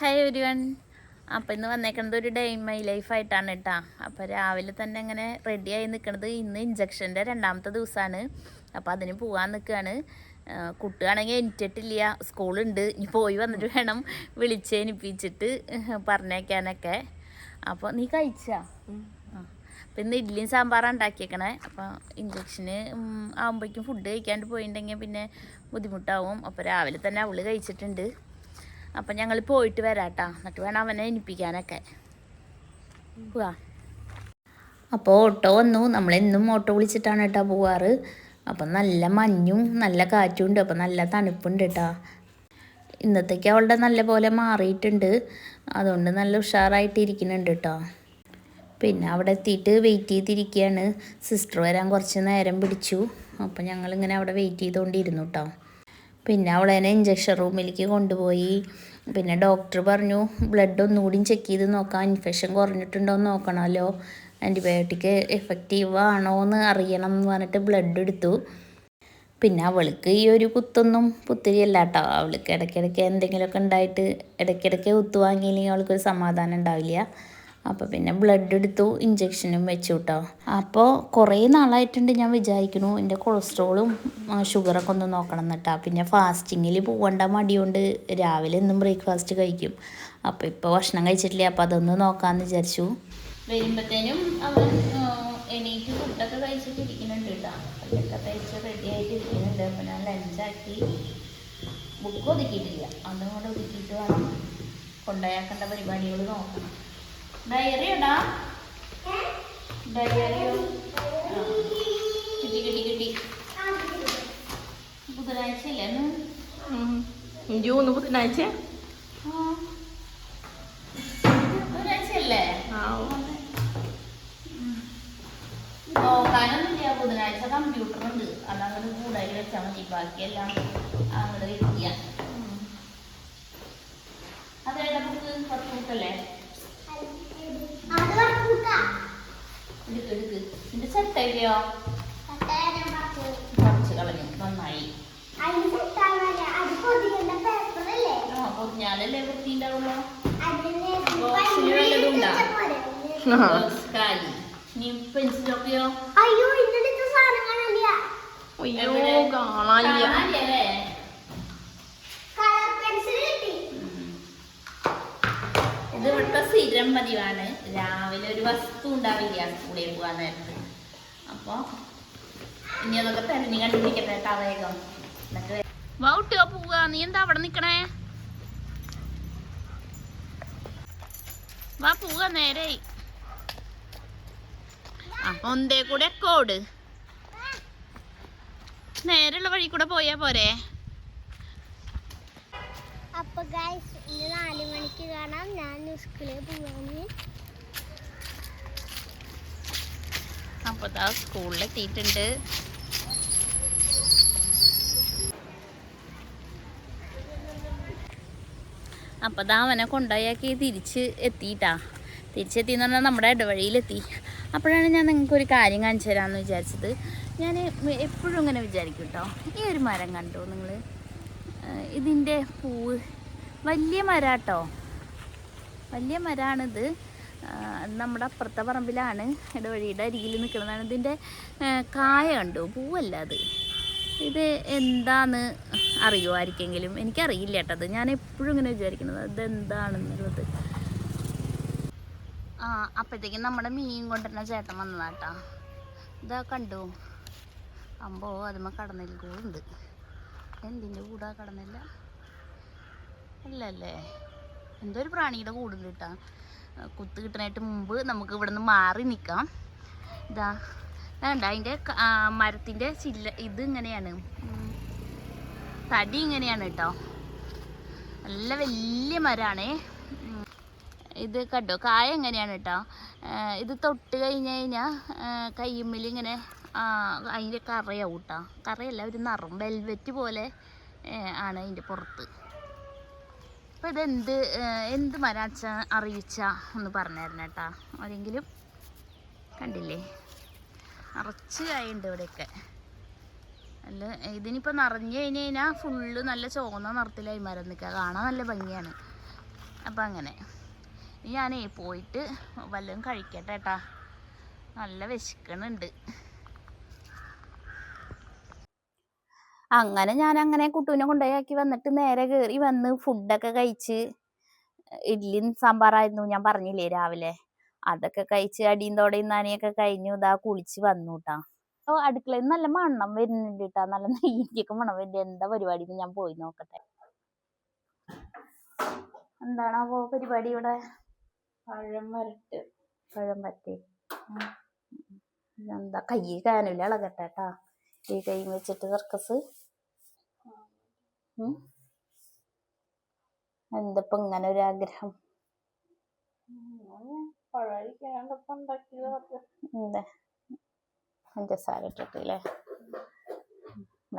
Hi ഒരു one അപ്പം ഇന്ന് വന്നേക്കുന്നത് ഒരു ഡേ മൈ ലൈഫായിട്ടാണ് കേട്ടോ അപ്പോൾ രാവിലെ തന്നെ ഇങ്ങനെ റെഡിയായി നിൽക്കുന്നത് ഇന്ന് ഇഞ്ചക്ഷന്റെ രണ്ടാമത്തെ ദിവസമാണ് അപ്പോൾ അതിന് പോകാൻ നിൽക്കുകയാണ് കുട്ടിയാണെങ്കിൽ എനിറ്റിട്ടില്ല സ്കൂളുണ്ട്. ഇനി പോയി വന്നിട്ട് വേണം വിളിച്ച് എനിപ്പിച്ചിട്ട് പറഞ്ഞേക്കാനൊക്കെ. അപ്പോൾ നീ കഴിച്ചാ? ആ അപ്പം ഇന്ന് ഇഡ്ഡലിയും സാമ്പാറാണ് ഉണ്ടാക്കിയേക്കണേ. അപ്പോൾ ഇഞ്ചക്ഷന് ആകുമ്പോഴേക്കും ഫുഡ് കഴിക്കാണ്ട് പോയിട്ടുണ്ടെങ്കിൽ പിന്നെ ബുദ്ധിമുട്ടാവും. അപ്പോൾ രാവിലെ തന്നെ അവൾ കഴിച്ചിട്ടുണ്ട്. അപ്പം ഞങ്ങൾ പോയിട്ട് വരാട്ടാ. എന്നിട്ട് വേണം അവനെ എനിപ്പിക്കാനൊക്കെ അപ്പോൾ ഓട്ടോ വന്നു. നമ്മൾ എന്നും ഓട്ടോ വിളിച്ചിട്ടാണ് കേട്ടോ പോവാറ്. അപ്പം നല്ല മഞ്ഞും നല്ല കാറ്റും ഉണ്ട് അപ്പം നല്ല തണുപ്പുണ്ട് കേട്ടോ ഇന്നത്തേക്ക് അവളുടെ നല്ല പോലെ മാറിയിട്ടുണ്ട്. അതുകൊണ്ട് നല്ല ഉഷാറായിട്ട് ഇരിക്കുന്നുണ്ട് കേട്ടോ പിന്നെ അവിടെ എത്തിയിട്ട് വെയിറ്റ് ചെയ്തിരിക്കുകയാണ് സിസ്റ്റർ വരാൻ കുറച്ച് നേരം പിടിച്ചു. അപ്പം ഞങ്ങളിങ്ങനെ അവിടെ വെയിറ്റ് ചെയ്തുകൊണ്ടിരുന്നു കേട്ടോ പിന്നെ അവളെ ഇഞ്ചക്ഷൻ റൂമിലേക്ക് കൊണ്ടുപോയി. പിന്നെ ഡോക്ടർ പറഞ്ഞു ബ്ലഡ് ഒന്നുകൂടി ചെക്ക് ചെയ്ത് നോക്കാം. ഇൻഫെക്ഷൻ കുറഞ്ഞിട്ടുണ്ടോ എന്ന് നോക്കണമല്ലോ. ആന്റിബയോട്ടിക് എഫക്റ്റീവ് ആണോ എന്ന് അറിയണം എന്ന് പറഞ്ഞിട്ട് ബ്ലഡ് എടുത്തു. പിന്നെ അവൾക്ക് ഈ ഒരു കുത്തൊന്നും പുത്തിരിയല്ല കേട്ടോ അവൾക്ക് ഇടയ്ക്കിടയ്ക്ക് എന്തെങ്കിലുമൊക്കെ ഉണ്ടായിട്ട് ഇടയ്ക്കിടയ്ക്ക് കുത്തു വാങ്ങിയില്ലെങ്കിൽ അവൾക്കൊരു സമാധാനം ഉണ്ടാവില്ല. അപ്പോൾ പിന്നെ ബ്ലഡ് എടുത്തു ഇഞ്ചക്ഷനും വെച്ചു കേട്ടോ അപ്പോൾ കുറേ നാളായിട്ടുണ്ട് ഞാൻ വിചാരിക്കുന്നു എന്റെ കൊളസ്ട്രോളും ഷുഗറൊക്കെ ഒന്ന് നോക്കണം എന്നിട്ടാ പിന്നെ ഫാസ്റ്റിങ്ങിൽ പോകേണ്ട മടിയുണ്ട് രാവിലെ എന്നും ബ്രേക്ക്ഫാസ്റ്റ് കഴിക്കും. അപ്പോൾ ഇപ്പോൾ ഭക്ഷണം കഴിച്ചിട്ടില്ല അപ്പോൾ അതൊന്ന് നോക്കാമെന്ന് വിചാരിച്ചു. വരുമ്പോഴത്തേനും അവൻ എണീറ്റ് ഫുഡൊക്കെ കഴിച്ചിട്ട് ഇരിക്കുന്നുണ്ട് കേട്ടോ ഫുഡൊക്കെ കഴിച്ച് റെഡി ആയിട്ട് ഇരിക്കുന്നുണ്ട്. അപ്പോൾ ഞാൻ ലഞ്ചാക്കി ബുക്ക് ഒതുക്കിയിട്ടില്ല. അതും കൂടെ ഒതുക്കിയിട്ട് വേണം കൊണ്ടുപോയാക്കേണ്ട പരിപാടികൾ നോക്കണം. ഡയറിയോടാ ഡയറിയോ ആ. കിട്ടി കിട്ടി കിട്ടി. ബുധനാഴ്ച അല്ലേ? ജൂൺ ബുധനാഴ്ച. ബുധനാഴ്ചയല്ലേ നോക്കാനൊന്നുമില്ല ബുധനാഴ്ച കമ്പ്യൂട്ടർ ഉണ്ട്. അതങ്ങോട്ട് കൂടുതൽ വെച്ചാൽ മതി. ബാക്കിയെല്ലാം അങ്ങോട്ട് വെക്കുക അതേതാ നമുക്ക് പത്ത് ബുക്കല്ലേ സെറ്റായില്ലയോ കുറച്ച് കളഞ്ഞു. നന്നായി. ആ പൊതിഞ്ഞാലല്ലേ വൃത്തിയുണ്ടാവുള്ളൂ? ബോക്സിൽ വല്ലതും ഉണ്ടോ? ബോക്സ് കാലി. നീ പെൻസിലൊക്കെയോ അയ്യോ ഇന്നലത്തെ സാധനം അയ്യോ കാണാനില്ല. കിട്ടി ഇത് ഇവിടുത്തെ സ്ഥിരം പതിവാണ് രാവിലെ ഒരു വസ്തു ഉണ്ടാവില്ല സ്കൂളിൽ പോകാൻ നേരത്ത്. അപ്പോൾ ഇനി അതൊക്കെ കേട്ടോ വേഗം പോവുക നീ എന്താ അവിടെ നിക്കണേ വാ പോവുക നേരെ ഒന്തേ കൂടെ കോട് നേരെയുള്ള വഴി കൂടെ പോയാ പോരെ അപ്പൊ ഗൈസ് ഇന്ന് നാല് മണിക്ക് കാണാം. ഞാൻ സ്കൂളിൽ പോവാണ്. അപ്പൊ ഇതാ സ്കൂളിലെത്തിയിട്ടുണ്ട് അപ്പോൾ ഇതാ അവനെ കൊണ്ടുപോയാക്കി തിരിച്ച് എത്തിയിട്ടാ. തിരിച്ചെത്തിയെന്ന് പറഞ്ഞാൽ നമ്മുടെ ഇടവഴിയിലെത്തി. അപ്പോഴാണ് ഞാൻ നിങ്ങൾക്ക് ഒരു കാര്യം കാണിച്ചു തരാമെന്ന് വിചാരിച്ചത്. ഞാൻ എപ്പോഴും ഇങ്ങനെ വിചാരിക്കും കേട്ടോ ഈ ഒരു മരം കണ്ടോ നിങ്ങൾ ഇതിന്റെ പൂവ്. വലിയ മരാട്ടോ വലിയ മരമാണിത് നമ്മുടെ അപ്പുറത്തെ പറമ്പിലാണ് ഇടവഴിയുടെ അരികിൽ നിൽക്കുന്നതാണ് ഇതിന്റെ കായ കണ്ടു പൂവല്ല അത്. ഇത് എന്താന്ന് അറിയോ ആർക്കെങ്കിലും എനിക്കറിയില്ല കേട്ടത് ഞാൻ എപ്പോഴും ഇങ്ങനെ വിചാരിക്കുന്നത് അതെന്താണെന്നുള്ളത് ആ അപ്പോഴത്തേക്കും നമ്മുടെ മീൻ കൊണ്ടുവരുന്ന ചേട്ടൻ വന്നതാട്ടാ ഇതാ കണ്ടു? അമ്പോ അതുമ്മ കടന്നിൽ കൂടുണ്ട് എന്തിന്റെ കൂടാ കടന്നില്ല? അല്ലല്ലേ? എന്തോ ഒരു പ്രാണിയുടെ കൂടുണ്ട് കേട്ടാ. കുത്ത് കിട്ടാനായിട്ട് മുമ്പ് നമുക്ക് ഇവിടെ നിന്ന് മാറി നിൽക്കാം ഇതാ വേണ്ട അതിന്റെ മരത്തിന്റെ ചില്ല ഇത് ഇങ്ങനെയാണ്. തടി ഇങ്ങനെയാണ് കേട്ടോ. നല്ല വലിയ മരമാണേ. ഇത് കണ്ടോ കായ എങ്ങനെയാണ് കേട്ടോ? ഇത് തൊട്ട് കഴിഞ്ഞ് കഴിഞ്ഞാൽ ആ, അതിന്റെ കറയാവും കേട്ടോ കറയല്ല ഒരു നിറം വെൽവെറ്റ് പോലെ ആണ് അതിന്റെ പുറത്ത്. അപ്പോൾ ഇതെന്ത് എന്ത് മരാച്ച അറിയിച്ച ഒന്ന് പറഞ്ഞായിരുന്നു കേട്ടാ. ആരെങ്കിലും കണ്ടില്ലേ? നിറച്ച് കായുണ്ട് ഇവിടെയൊക്കെ. അല്ല ഇതിനിപ്പോൾ നിറഞ്ഞു കഴിഞ്ഞ് കഴിഞ്ഞാൽ ഫുള്ള് നല്ല ചുവന്ന നിറത്തിലായി മരം നിൽക്കുക. കാണാൻ നല്ല ഭംഗിയാണ്. അപ്പം അങ്ങനെ. ഞാനേ പോയിട്ട് വല്ലതും കഴിക്കട്ടെ കേട്ടാ. നല്ല വിശക്കണുണ്ട് അങ്ങനെ ഞാൻ അങ്ങനെ കുട്ടുവിനെ കൊണ്ടുപോയി വന്നിട്ട് നേരെ കയറി വന്ന് ഫുഡൊക്കെ കഴിച്ച് ഇഡ്ഡലിയും സാമ്പാറായിരുന്നു ഞാൻ പറഞ്ഞില്ലേ രാവിലെ. അതൊക്കെ കഴിച്ച് അടിയും തോടയും നനയൊക്കെ കഴിഞ്ഞു ഇതാ കുളിച്ച് വന്നു കേട്ടാ ഓ അടുക്കളയിൽ നല്ല മണം വരുന്നുണ്ട് കേട്ടാ നല്ല നെയ്യൊക്കെ മണം വരുന്നുണ്ട്. എന്താ പരിപാടി ഞാൻ പോയി നോക്കട്ടെ. എന്താണാവോ പരിപാടി ഇവിടെ? പഴം വരട്ട്. പഴം പറ്റി എന്താ കൈ കാനില്ല ഇളകട്ടെ കേട്ടാ ഈ കൈ വെച്ചിട്ട് സർക്കസ്. എന്തപ്പ ഇങ്ങനെ ഒരു ആഗ്രഹം? പഞ്ചസാര ഇട്ടിട്ടില്ലേ?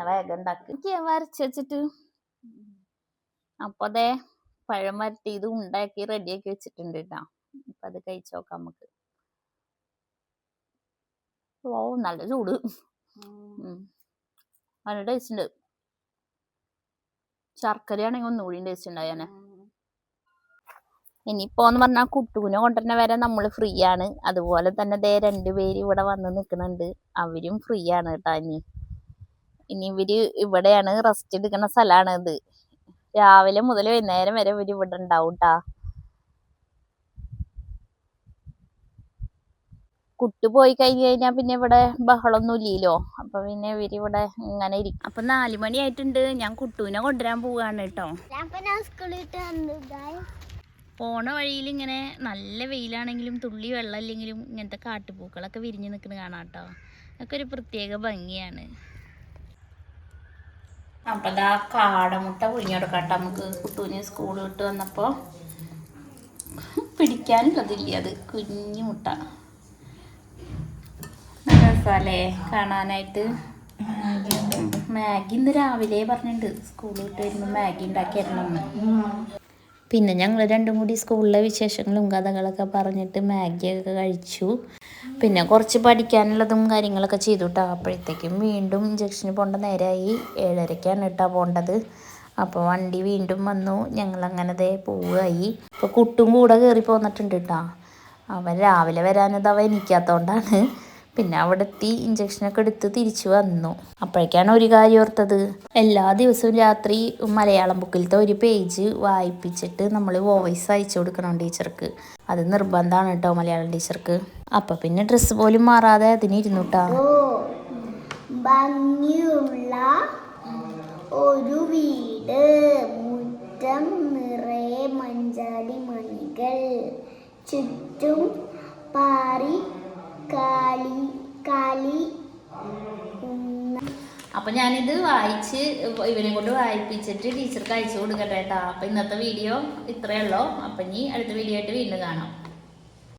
വേഗം ഉണ്ടാക്കി വരച്ച് വെച്ചിട്ട്. അപ്പൊ അതെ പഴം വരട്ടി ഇത് ഉണ്ടാക്കി റെഡിയാക്കി വെച്ചിട്ടുണ്ട് കേട്ടോ അപ്പൊ അത് കഴിച്ചു നോക്കാം നമുക്ക്. ഓ നല്ല ചൂട്. നല്ല ടേസ്റ്റ് ഉണ്ട് ശർക്കരയാണെങ്കിൽ ഒന്നുകൂടി ടേസ്റ്റ് ഉണ്ടായാനെ ഇനിയിപ്പോന്ന് പറഞ്ഞാൽ കുട്ടൂനെ കൊണ്ടുവരുന്ന വരെ നമ്മൾ ഫ്രീ ആണ്. അതുപോലെ തന്നെ ദേ രണ്ടുപേര് ഇവിടെ വന്ന് നിൽക്കുന്നുണ്ട് അവരും ഫ്രീ ആണ് കേട്ടോ ഇനി. ഇനി ഇവർ ഇവിടെയാണ് റെസ്റ്റ് എടുക്കുന്ന സ്ഥലമാണ് ഇത്. രാവിലെ മുതൽ വൈകുന്നേരം വരെ ഇവർ ഇവിടെ ഉണ്ടാവും ട്ടാ. കുട്ടി പോയി കഴിഞ്ഞ് കഴിഞ്ഞാൽ പിന്നെ ഇവിടെ ബഹളമൊന്നും ഇല്ലല്ലോ. അപ്പൊ പിന്നെ ഇവർ ഇവിടെ ഇങ്ങനെ ഇരിക്കും അപ്പൊ നാല് മണി ആയിട്ടുണ്ട്. ഞാൻ കുട്ടുവിനെ കൊണ്ടുവരാൻ പോവാണ് കേട്ടോ. പോണ വഴിയിൽ ഇങ്ങനെ നല്ല വെയിലാണെങ്കിലും തുള്ളി വെള്ളമില്ലെങ്കിലും ഇങ്ങനത്തെ കാട്ടുപൂക്കളൊക്കെ വിരിഞ്ഞ് നിൽക്കുന്നത് കാണാം കേട്ടോ. അതൊക്കെ ഒരു പ്രത്യേക ഭംഗിയാണ്. അപ്പം ഇതാ കാടമുട്ട കൊടുക്കാം നമുക്ക് കുട്ടൂന് സ്കൂൾ വിട്ട് വന്നപ്പോൾ പിടിക്കാനുള്ളതില്ല. അത് കുഞ്ഞു മുട്ട. രസമല്ലേ കാണാനായിട്ട്. മാഗി ഇന്ന് രാവിലെ പറഞ്ഞിട്ടുണ്ട്. സ്കൂൾ വിട്ട് വരുമ്പോൾ മാഗി ഉണ്ടാക്കിയായിരുന്നു പിന്നെ ഞങ്ങൾ രണ്ടും കൂടി സ്കൂളിലെ വിശേഷങ്ങളും കഥകളൊക്കെ പറഞ്ഞിട്ട് മാഗിയൊക്കെ കഴിച്ചു. പിന്നെ കുറച്ച് പഠിക്കാനുള്ളതും കാര്യങ്ങളൊക്കെ ചെയ്തു കേട്ടോ അപ്പോഴത്തേക്കും വീണ്ടും ഇഞ്ചക്ഷന് പോകേണ്ട നേരമായി ഏഴരയ്ക്കാണ് കേട്ടോ പോകേണ്ടത് അപ്പോൾ വണ്ടി വീണ്ടും വന്നു. ഞങ്ങളങ്ങനെ ദേ പോവുകയായി ഇപ്പോൾ കുട്ടും കൂടെ കയറി പോന്നിട്ടുണ്ട് കേട്ടോ അവൻ രാവിലെ വരാനത് അവൻ എനിക്കാത്തോണ്ടാണ്. പിന്നെ അവിടെ എത്തി ഇഞ്ചക്ഷനൊക്കെ എടുത്ത് തിരിച്ചു വന്നു. അപ്പോഴേക്കാണ് ഒരു കാര്യം ഓർത്തത്. എല്ലാ ദിവസവും രാത്രി മലയാളം ബുക്കിലത്തെ ഒരു പേജ് വായിപ്പിച്ചിട്ട് നമ്മൾ വോയിസ് അയച്ചു കൊടുക്കണം ടീച്ചർക്ക്. അത് നിർബന്ധമാണ് കേട്ടോ മലയാളം ടീച്ചർക്ക്. അപ്പൊ പിന്നെ ഡ്രസ്സ് പോലും മാറാതെ അതിന് കേട്ടോ ഭംഗിയുള്ള ഒരു വീട്. മുറ്റം നിറയെ മഞ്ചാടി മണികൾ. ചുറ്റും പാറി കാലി കാലി. അപ്പൊ ഞാനിത് വായിച്ച് ഇവനെ കൊണ്ട് വായിപ്പിച്ചിട്ട് ടീച്ചർക്ക് അയച്ചു കൊടുക്കട്ടെ കേട്ടോ അപ്പൊ ഇന്നത്തെ വീഡിയോ ഇത്രയേ ഉള്ളൂ. അപ്പൊ ഇനി അടുത്ത വീഡിയോ ആയിട്ട് വീണ്ടും കാണാം.